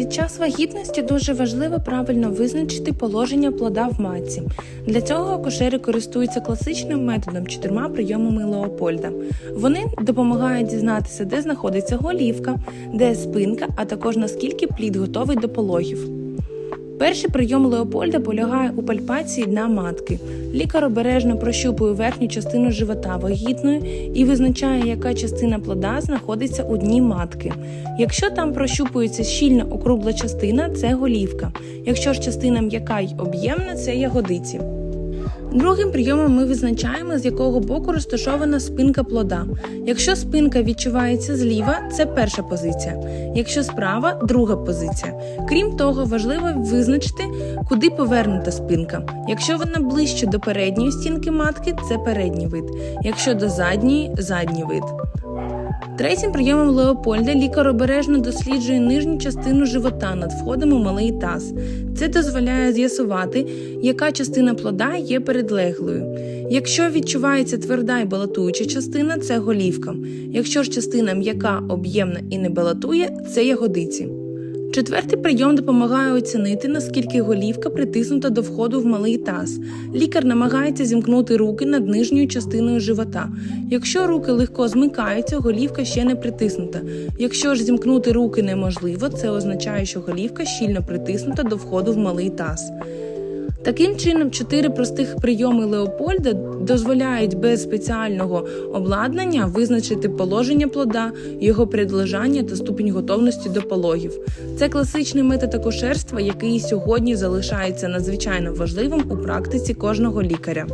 Під час вагітності дуже важливо правильно визначити положення плода в матці. Для цього акушери користуються класичним методом чотирма прийомами Леопольда. Вони допомагають дізнатися, де знаходиться голівка, де спинка, а також наскільки плід готовий до пологів. Перший прийом Леопольда полягає у пальпації дна матки. Лікар обережно прощупує верхню частину живота вагітної і визначає, яка частина плода знаходиться у дні матки. Якщо там прощупується щільна округла частина, це голівка. Якщо ж частина м'яка й об'ємна, це ягодиці. Другим прийомом ми визначаємо, з якого боку розташована спинка плода. Якщо спинка відчувається зліва, це перша позиція. Якщо справа друга позиція. Крім того, важливо визначити, куди повернута спинка. Якщо вона ближче до передньої стінки матки, це передній вид. Якщо до задньої задній вид. Третім прийомом Леопольда лікар обережно досліджує нижню частину живота над входом у малий таз. Це дозволяє з'ясувати, яка частина плода є передлеглою. Якщо відчувається тверда і балатуюча частина, це голівка. Якщо ж частина м'яка, об'ємна і не балатує, це ягодиці. Четвертий прийом допомагає оцінити, наскільки голівка притиснута до входу в малий таз. Лікар намагається зімкнути руки над нижньою частиною живота. Якщо руки легко змикаються, голівка ще не притиснута. Якщо ж зімкнути руки неможливо, це означає, що голівка щільно притиснута до входу в малий таз. Таким чином, чотири простих прийоми Леопольда дозволяють без спеціального обладнання визначити положення плода, його предлежання та ступінь готовності до пологів. Це класичний метод акушерства, який сьогодні залишається надзвичайно важливим у практиці кожного лікаря.